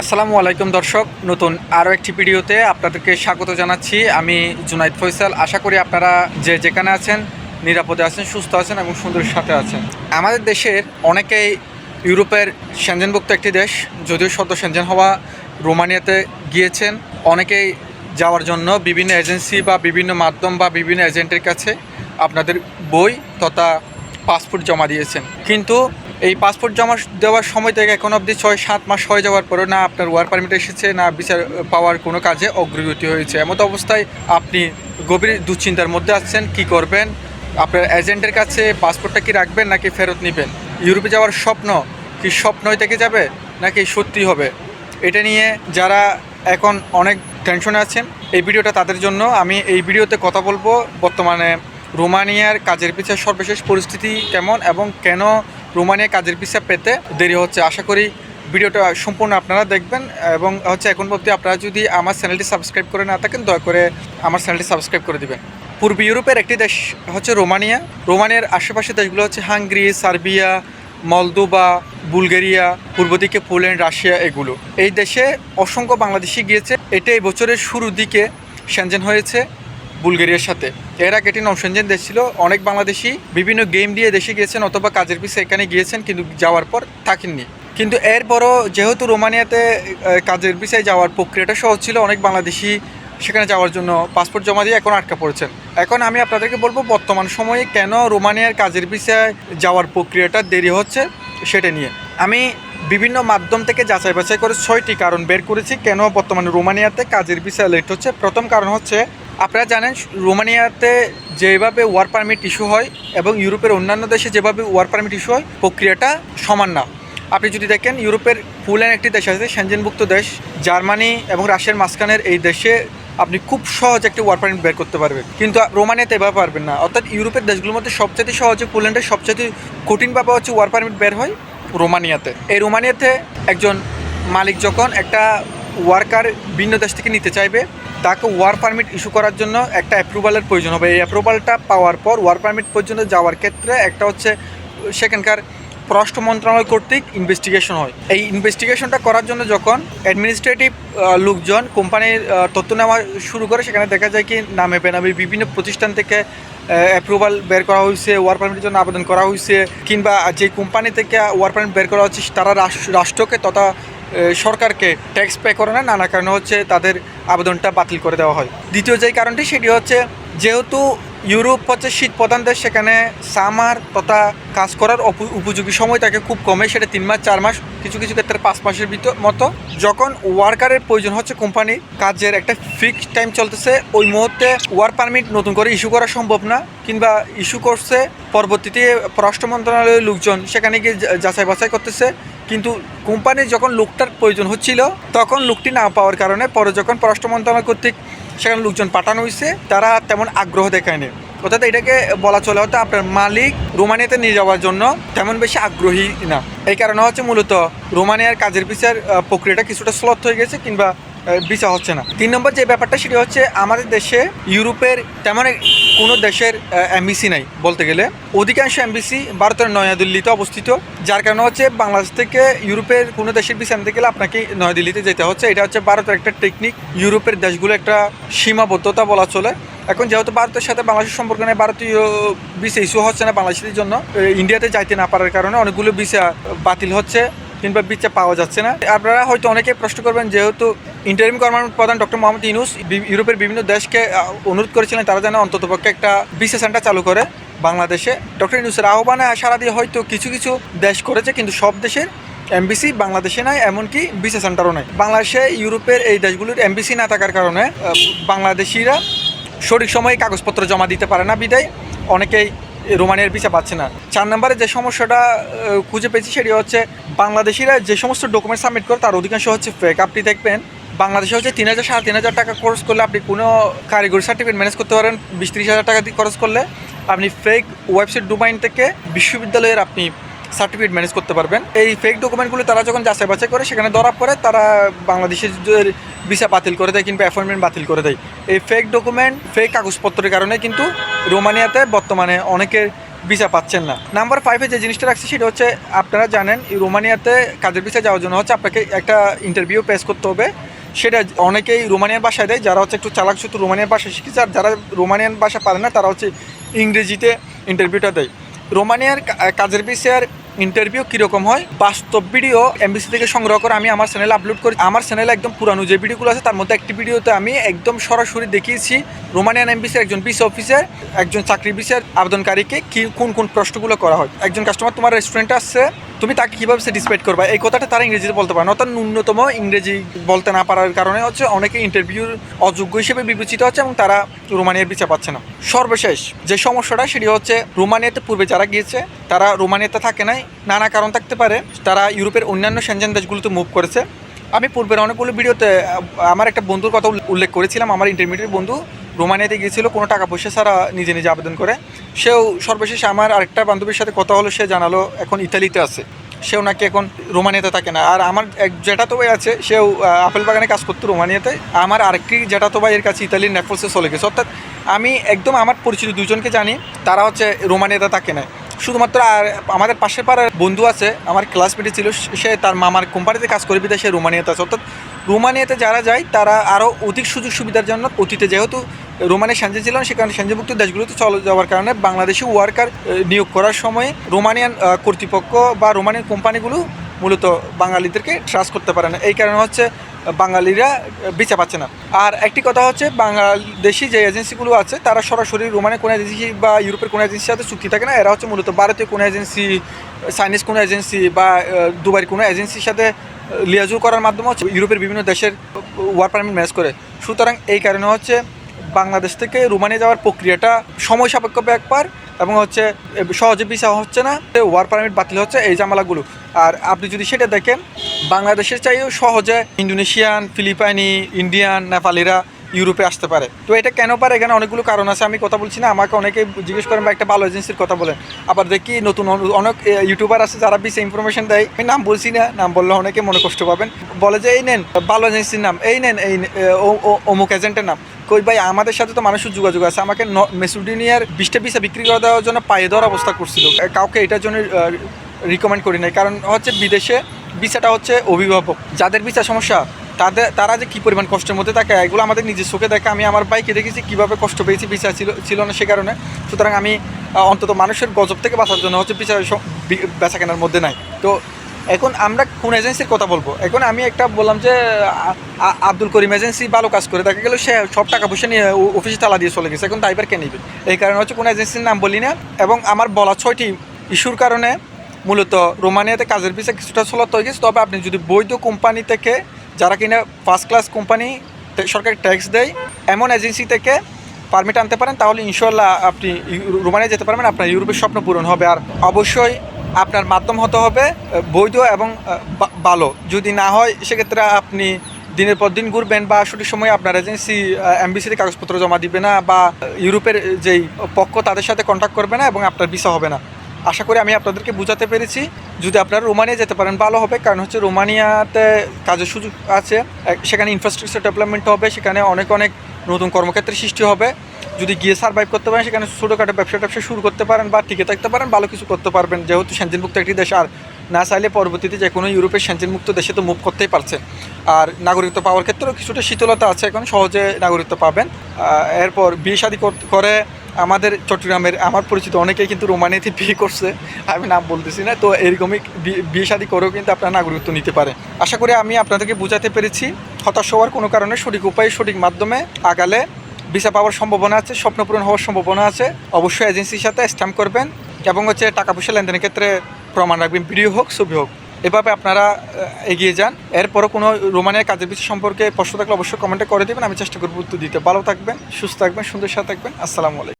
আসসালামু আলাইকুম দর্শক, নতুন আরও একটি ভিডিওতে আপনাদেরকে স্বাগত জানাচ্ছি। আমি জুনাইদ ফৈসাল আশা করি আপনারা যে যেখানে আছেন, নিরাপদে আছেন, সুস্থ আছেন এবং সুন্দরের সাথে আছেন। আমাদের দেশের অনেকেই ইউরোপের সেনজেনভুক্ত একটি দেশ, যদিও সদ্য সেনজেন হওয়া রোমানিয়াতে গিয়েছেন। অনেকেই যাওয়ার জন্য বিভিন্ন এজেন্সি বা বিভিন্ন মাধ্যম বা বিভিন্ন এজেন্টের কাছে আপনাদের বই তথা পাসপোর্ট জমা দিয়েছেন। কিন্তু এই পাসপোর্ট জমা দেওয়ার সময় থেকে এখন অবধি ছয়, সাত মাস হয়ে যাওয়ার পরেও না আপনার ওয়ার পারমিট এসেছে, না বিচার পাওয়ার কোনো কাজে অগ্রগতি হয়েছে। এমত অবস্থায় আপনি গভীর দুশ্চিন্তার মধ্যে আছেন, কি করবেন? আপনার এজেন্টের কাছে পাসপোর্টটা কি রাখবেন নাকি ফেরত নেবেন? ইউরোপে যাওয়ার স্বপ্ন কি স্বপ্নই থেকে যাবে নাকি সত্যি হবে? এটা নিয়ে যারা এখন অনেক টেনশনে আছেন, এই ভিডিওটা তাদের জন্য। আমি এই ভিডিওতে কথা বলব বর্তমানে রোমানিয়ার কাজের পিছিয়ে সর্বশেষ পরিস্থিতি কেমন এবং কেন রোমানিয়া কাজের পিছিয়ে পেতে দেরি হচ্ছে। আশা করি ভিডিওটা সম্পূর্ণ আপনারা দেখবেন এবং হচ্ছে এখন অবধি আপনারা যদি আমার চ্যানেলটি সাবস্ক্রাইব করে না থাকেন, দয়া করে আমার চ্যানেলটি সাবস্ক্রাইব করে দিবেন। পূর্ব ইউরোপের একটি দেশ হচ্ছে রোমানিয়া। রোমানিয়ার আশেপাশে দেশগুলো হচ্ছে হাঙ্গেরি, সার্বিয়া মলদোবা বুলগেরিয়া, পূর্ব দিকে পোল্যান্ড, রাশিয়া, এগুলো। এই দেশে অসংখ্য বাংলাদেশি গিয়েছে। এটা এই বছরের শুরুর দিকে সেনজেন হয়েছে। বুলগেরিয়ার সাথে। এর আগে এটি নৌসেনজেন দেশ ছিল, অনেক বাংলাদেশি বিভিন্ন গেম দিয়ে দেশে গিয়েছেন অথবা কাজের পিছে এখানে গিয়েছেন, কিন্তু যাওয়ার পর থাকেননি। কিন্তু এরপরও যেহেতু রোমানিয়াতে কাজের বিষয়ে যাওয়ার প্রক্রিয়াটা সহজ ছিল, অনেক বাংলাদেশি সেখানে যাওয়ার জন্য পাসপোর্ট জমা দিয়ে এখন আটকা পড়েছেন। এখন আমি আপনাদেরকে বলব, বর্তমান সময়ে কেন রোমানিয়ার কাজের বিষয়ে যাওয়ার প্রক্রিয়াটা দেরি হচ্ছে সেটা নিয়ে। আমি বিভিন্ন মাধ্যম থেকে যাচাই বাছাই করে ছয়টি কারণ বের করেছি, কেন বর্তমানে রোমানিয়াতে কাজের বিষয়ে লেট হচ্ছে। প্রথম কারণ হচ্ছে আপনারা জানেন, রোমানিয়াতে যেভাবে ওয়ার পারমিট ইস্যু হয় এবং ইউরোপের অন্যান্য দেশে যেভাবে ওয়ার পারমিট ইস্যু হয়, প্রক্রিয়াটা সমান না। আপনি যদি দেখেন, ইউরোপের ফুলেন একটি দেশ আছে, সেনজেনভুক্ত দেশ। জার্মানি এবং রাশিয়ার মাঝখানের এই দেশে আপনি খুব সহজ একটি ওয়ার পারমিট বের করতে পারবেন। কিন্তু রোমানিয়াতে এভাবে পারবেন না। অর্থাৎ ইউরোপের দেশগুলোর মধ্যে সবচেয়ে সহজে পোল্যান্ডের সবচেয়ে কঠিনভাবে হচ্ছে ওয়ার পারমিট বের হয় রোমানিয়াতে। এই রোমানিয়াতে একজন মালিক যখন একটা ওয়ার্কার ভিন্ন দেশ থেকে নিতে চাইবে তাকে ওয়ার পারমিট ইস্যু করার জন্য একটা অ্যাপ্রুভালের প্রয়োজন হবে। এই অ্যাপ্রুভালটা পাওয়ার পর ওয়ার পারমিট পর্যন্ত যাওয়ার ক্ষেত্রে একটা হচ্ছে সেখানকার পররাষ্ট্র মন্ত্রণালয় কর্তৃক ইনভেস্টিগেশন হয়। এই ইনভেস্টিগেশনটা করার জন্য যখন অ্যাডমিনিস্ট্রেটিভ লোকজন কোম্পানির তথ্য নেওয়া শুরু করে, সেখানে দেখা যায় কি নামে বেনামে বিভিন্ন প্রতিষ্ঠান থেকে অ্যাপ্রুভাল বের করা হয়েছে, ওয়ার পারমিটের জন্য আবেদন করা হয়েছে, কিংবা যে কোম্পানি থেকে ওয়ার পারমিট বের করা হচ্ছে, তারা রাষ্ট্র- রাষ্ট্রকে তথা সরকারকে ট্যাক্স পে করে না, নানা কারণে হচ্ছে তাদের আবেদনটা বাতিল করে দেওয়া হয়। দ্বিতীয় যেই কারণটি, সেটি হচ্ছে যেহেতু ইউরোপ হচ্ছে শীত প্রধান দেশ, সেখানে সামার তথা কাজ করার উপযোগী সময় তাকে খুব কমে, সেটা তিন মাস, চার মাস, কিছু কিছু ক্ষেত্রে পাঁচ মাসের ভিতর মতো। যখন ওয়ার্কারের প্রয়োজন হচ্ছে কোম্পানির কাজের একটা ফিক্সড টাইম চলতেছে, ওই মুহূর্তে ওয়ার পারমিট নতুন করে ইস্যু করা সম্ভব না, কিংবা ইস্যু করছে, পরবর্তীতে পররাষ্ট্র মন্ত্রণালয়ের লোকজন সেখানে গিয়ে যাচাই বাছাই করতেছে কিন্তু কোম্পানির যখন লোকটার প্রয়োজন হচ্ছিল, তখন লোকটি না পাওয়ার কারণে পরে যখন পররাষ্ট্র মন্ত্রণালয় কর্তৃক সেখানে লোকজন পাঠানো হয়েছে, তারা তেমন আগ্রহ দেখায়নি। অর্থাৎ এটাকে বলা চলে হয়তো আপনার মালিক রোমানিয়াতে নিয়ে যাওয়ার জন্য তেমন বেশি আগ্রহী না। এই কারণে হচ্ছে মূলত রোমানিয়ার কাজের পিছের প্রক্রিয়াটা কিছুটা স্লথ হয়ে গেছে কিংবা বিচার হচ্ছে না। তিন নম্বর যে ব্যাপারটা, সেটি হচ্ছে আমাদের দেশে, ইউরোপের তেমন কোনো দেশের এমবিসি নাই বলতে গেলে। অধিকাংশ এমবিসি ভারতের নয়াদিল্লিতে অবস্থিত। যার কারণে হচ্ছে বাংলাদেশ থেকে ইউরোপের কোনো দেশের ভিসা আনতে গেলে আপনাকে নয়াদিল্লিতে যেতে হচ্ছে। এটা হচ্ছে ভারতের একটা টেকনিক ইউরোপের দেশগুলো একটা সীমাবদ্ধতা বলা চলে। এখন যেহেতু ভারতের সাথে বাংলাদেশের সম্পর্ক নেই, ভারতীয় ভিসা ইস্যু হচ্ছে না বাংলাদেশের জন্য। ইন্ডিয়াতে যাইতে না পারার কারণে অনেকগুলো ভিসা বাতিল হচ্ছে কিংবা ভিসা পাওয়া যাচ্ছে না। আপনারা হয়তো অনেকে প্রশ্ন করবেন, যেহেতু ইন্টারিম কর্মকর্তা প্রধান ডক্টর মোহাম্মদ ইউনুস ইউরোপের বিভিন্ন দেশকে অনুরোধ করেছিলেন তারা যেন অন্ততপক্ষে একটা ভিসা সেন্টার চালু করে বাংলাদেশে। ডক্টর ইউনুসের আহ্বানে সারা দিয়ে হয়তো কিছু কিছু দেশ করেছে, কিন্তু সব দেশের এমবিসি বাংলাদেশে নাই, এমনকি ভিসা সেন্টারও নাই। বাংলাদেশে, ইউরোপের এই দেশগুলোর এমবিসি না থাকার কারণে বাংলাদেশিরা সঠিক সময়ে কাগজপত্র জমা দিতে পারে না বিদায়। অনেকেই রোমানিয়ার ভিসা পাচ্ছে না। চার নম্বরে যে সমস্যাটা খুঁজে পেয়েছি সেটি হচ্ছে, বাংলাদেশিরা যে সমস্ত ডকুমেন্ট সাবমিট করে তার অধিকাংশ হচ্ছে ফেক আপনি দেখবেন বাংলাদেশে হচ্ছে তিন হাজার, সাড়ে তিন হাজার টাকা খরচ করলে আপনি কোনো কারিগরি সার্টিফিকেট ম্যানেজ করতে পারেন। বিশ, ত্রিশ হাজার টাকা দিয়ে খরচ করলে আপনি ফেক ওয়েবসাইট ডোমাইন থেকে বিশ্ববিদ্যালয়ের আপনি সার্টিফিকেট ম্যানেজ করতে পারবেন। এই ফেক ডকুমেন্টগুলো তারা যখন যাচাই বাছাই করে, সেখানে ধরা পড়ে, তারা বাংলাদেশের ভিসা বাতিল করে দেয় কিংবা অ্যাপয়েন্টমেন্ট বাতিল করে দেয়। এই ফেক ডকুমেন্ট ফেক কাগজপত্রের কারণে কিন্তু রোমানিয়াতে বর্তমানে অনেকের ভিসা পাচ্ছেন না। নাম্বার ফাইভে যে জিনিসটা রাখছি, সেটা হচ্ছে আপনারা জানেন রোমানিয়াতে কাজের ভিসা যাওয়ার জন্য হচ্ছে আপনাকে একটা ইন্টারভিউ পেশ করতে হবে। সেটা অনেকেই রোমানিয়ান ভাষায় দেয়, যারা হচ্ছে একটু চালাক শুধু রোমানিয়ান ভাষা শিখেছে, আর যারা রোমানিয়ান ভাষা পারে না, তারা হচ্ছে ইংরেজিতে ইন্টারভিউটা দেয়। রোমানিয়ার কাজের ভিসার ইন্টারভিউ কীরকম হয়? বাস্তব ভিডিও এমবিসি থেকে সংগ্রহ করে আমি আমার চ্যানেলে আপলোড করি। আমার চ্যানেলে একদম পুরানো যে ভিডিওগুলো আছে, তার মধ্যে একটি ভিডিওতে আমি একদম সরাসরি দেখিয়েছি রোমানিয়ান এমবিসির একজন বিসি অফিসার একজন চাকরি ভিসার আবেদনকারীকে কি কোন কোন প্রশ্নগুলো করা হয়। একজন কাস্টমার তোমার রেস্টুরেন্টে আসছে তুমি তাকে কীভাবে স্যাটিসফাইড করবা? এই কথাটা তারা ইংরেজিতে বলতে পারে না। অর্থাৎ ন্যূনতম ইংরেজি বলতে না পারার কারণে হচ্ছে অনেকে ইন্টারভিউর অযোগ্য হিসেবে বিবেচিত হচ্ছে এবং তারা রোমানিয়ার বিচার পাচ্ছে না। সর্বশেষ যে সমস্যাটা, সেটি হচ্ছে রোমানিয়াতে পূর্বে যারা গিয়েছে, তারা রোমানিয়াতে থাকে নাই, নানা কারণ থাকতে পারে। তারা ইউরোপের অন্যান্য সেনজেন দেশগুলোতে মুভ করেছে। আমি পূর্বের অনেকগুলো ভিডিওতে আমার একটা বন্ধুর কথা উল্লেখ করেছিলাম, আমার ইন্টারমিডিয়েট বন্ধু। রোমানিয়াতে গিয়েছিল, কোনো টাকা পয়সা ছাড়া নিজে নিজে আবেদন করে। সেও সর্বশেষ আমার আরেকটা বান্ধবীর সাথে কথা হলো, সে জানালো এখন ইতালিতে আছে। সেও নাকি এখন রোমানিয়াতে থাকে না। আর আমার এক জ্যাঠাতো ভাই আছে, সেও আপেল বাগানে কাজ করতো রোমানিয়াতে। আমার আরেকটি জ্যাঠাতো ভাইয়ের কাছে ইতালির নেটফোর্সে চলে গেছে। অর্থাৎ আমি একদম আমার পরিচিত দুজনকে জানি, তারা হচ্ছে রোমানিয়াতে থাকে না। শুধুমাত্র আর আমাদের পাশের পাড়ার বন্ধু আছে, আমার ক্লাসমেটে ছিল, সে তার মামার কোম্পানিতে কাজ করে বিদায় সে রোমানিয়াতে আছে। অর্থাৎ রোমানিয়াতে যারা যায়, তারা আরও অধিক সুযোগ সুবিধার জন্য অতীতে যেহেতু রোমানিয়া সাঞ্জে ছিল না, সেখানে সাঞ্জেভুক্ত দেশগুলোতে চলে যাওয়ার কারণে বাংলাদেশি ওয়ার্কার নিয়োগ করার সময় রোমানিয়ান কর্তৃপক্ষ বা রোমানিয়ান কোম্পানিগুলো মূলত বাঙালিদেরকে ট্রাস্ট করতে পারে না। এই কারণে হচ্ছে বাঙালিরা বিচা পাচ্ছে না। আর একটি কথা হচ্ছে বাংলাদেশি যে এজেন্সিগুলো আছে তারা সরাসরি রোমানের কোনো এজেন্সি বা ইউরোপের কোনো এজেন্সির সাথে চুক্তি থাকে না। এরা হচ্ছে মূলত ভারতীয় কোনো এজেন্সি চাইনিজ কোনো এজেন্সি বা দুবাইয়ের কোনো এজেন্সির সাথে লিয়াজু করার মাধ্যমে হচ্ছে ইউরোপের বিভিন্ন দেশের ওয়ার পারমিট ম্যাচ করে। সুতরাং এই কারণে হচ্ছে বাংলাদেশ থেকে রোমানিয়া যাওয়ার প্রক্রিয়াটা সময় সাপেক্ষ ব্যাপার এবং হচ্ছে সহজে ভিসা হচ্ছে না ওয়ার পারমিট বাতিল হচ্ছে, এই জামালাগুলো আর আপনি যদি সেটা দেখেন, বাংলাদেশের চাইও সহজে ইন্দোনেশিয়ান, ফিলিপাইনি, ইন্ডিয়ান, নেপালিরা ইউরোপে আসতে পারে। তো এটা কেন পারে? এখানে অনেকগুলো কারণ আছে। আমি কথা বলছি না, আমাকে অনেকে জিজ্ঞেস করেন বা একটা ভালো এজেন্সির কথা বলেন। আবার দেখি নতুন অনেক ইউটিউবার আছে যারা বিশে ইনফরমেশন দেয়। আমি নাম বলছি না, নাম বললে অনেকে মনে কষ্ট পাবেন। বলে যে, এই নেন, ভালো এজেন্সির নাম, এই নেন, এই অমুক এজেন্টের নাম। কই, ভাই, আমাদের সাথে তো মানুষের যোগাযোগ আছে। আমাকে মেসুডিনিয়ার বিশটা বিসা বিক্রি করে দেওয়ার জন্য পায়ে দেওয়ার অবস্থা করছিল। কাউকে এটার জন্য রিকমেন্ড করি নাই। কারণ হচ্ছে বিদেশে ভিসাটা হচ্ছে অভিভাবক। যাদের ভিসা সমস্যা তাদের তারা যে কী পরিমাণ কষ্টের মধ্যে থাকে, এগুলো আমাদের নিজের চোখে দেখে আমি আমার বাইকে দেখেছি, কীভাবে কষ্ট পেয়েছি বিচার ছিল ছিল না সে কারণে। সুতরাং আমি অন্তত মানুষের গজব থেকে বাঁচার জন্য হচ্ছে বিচার বেচা কেনার মধ্যে নাই। তো এখন আমরা কোন এজেন্সির কথা বলব? এখন আমি একটা বললাম যে আব্দুল করিম এজেন্সি ভালো কাজ করে, দেখা গেল সে সব টাকা পয়সা নিয়ে অফিসে তালা দিয়ে চলে গেছে, এখন ড্রাইভার কে নিবে? এই কারণে হচ্ছে কোনো এজেন্সির নাম বলি না, এবং আমার বলা ছয়টি ইস্যুর কারণে মূলত রোমানিয়াতে কাজের ভিসা কিছুটা স্লোত হয়ে গেছে। তবে আপনি যদি বৈধ কোম্পানি থেকে যারা কিনা ফার্স্ট ক্লাস কোম্পানি সরকারি ট্যাক্স দেয়, এমন এজেন্সি থেকে পারমিট আনতে পারেন, তাহলে ইনশাল্লাহ আপনি রোমানিয়া যেতে পারবেন, আপনার ইউরোপের স্বপ্ন পূরণ হবে। আর অবশ্যই আপনার মাধ্যম হতে হবে বৈধ এবং ভালো। যদি না হয়, সেক্ষেত্রে আপনি দিনের পর দিন ঘুরবেন বা সঠিক সময় আপনার এজেন্সি এমবিসিতে কাগজপত্র জমা দিবে না বা ইউরোপের যেই পক্ষ, তাদের সাথে কন্ট্যাক্ট করবে না এবং আপনার ভিসা হবে না। আশা করি আমি আপনাদেরকে বোঝাতে পেরেছি। যদি আপনারা রোমানিয়া যেতে পারেন, ভালো হবে। কারণ হচ্ছে রোমানিয়াতে কাজের সুযোগ আছে। সেখানে ইনফ্রাস্ট্রাকচার ডেভেলপমেন্ট হবে, সেখানে অনেক অনেক নতুন কর্মক্ষেত্রের সৃষ্টি হবে। যদি গিয়ে সার্ভাইভ করতে পারেন, সেখানে ছোটোখাটো ব্যবসা ট্যাবসা শুরু করতে পারেন বা টিকে থাকতে পারেন, ভালো কিছু করতে পারবেন। যেহেতু সেঞ্জিনমুক্ত একটি দেশ, আর না চাইলে পরবর্তীতে যে কোনো ইউরোপের সেঞ্জিনমুক্ত দেশে তো মুভ করতেই পারছে। আর নাগরিকত্ব পাওয়ার ক্ষেত্রেও কিছুটা শীতলতা আছে এখন, সহজে নাগরিকত্ব পাবেন। এরপর বিয়ে শাদী কর- করে আমাদের চট্টগ্রামের, আমার পরিচিত অনেকেই কিন্তু রোমানিয়াতে বিয়ে করছে। আমি নাম বলতেছি না, তো এরকমই বিয়ে শাদী করেও কিন্তু আপনারা নাগরিকত্ব নিতে পারে। আশা করি আমি আপনাদেরকে বোঝাতে পেরেছি, হতাশ হওয়ার কোনো কারণে সঠিক উপায়ে, সঠিক মাধ্যমে আগালে ভিসা পাওয়ার সম্ভাবনা আছে, স্বপ্ন পূরণ হওয়ার সম্ভাবনা আছে। অবশ্যই এজেন্সির সাথে স্ট্যাম্প করবেন এবং হচ্ছে টাকা পয়সা লেনদেনের ক্ষেত্রে প্রমাণ রাখবেন, ভিডিও হোক, ছবি হোক। এভাবে আপনারা এগিয়ে যান। এরপরও কোনো রোমানিয়ার কাজের বিষয় সম্পর্কে প্রশ্ন থাকলে অবশ্যই কমেন্টে করে দেবেন, আমি চেষ্টা করব উত্তর দিতে। ভালো থাকবেন, সুস্থ থাকবেন, সুন্দর সাথে থাকবেন। আসসালামু আলাইকুম।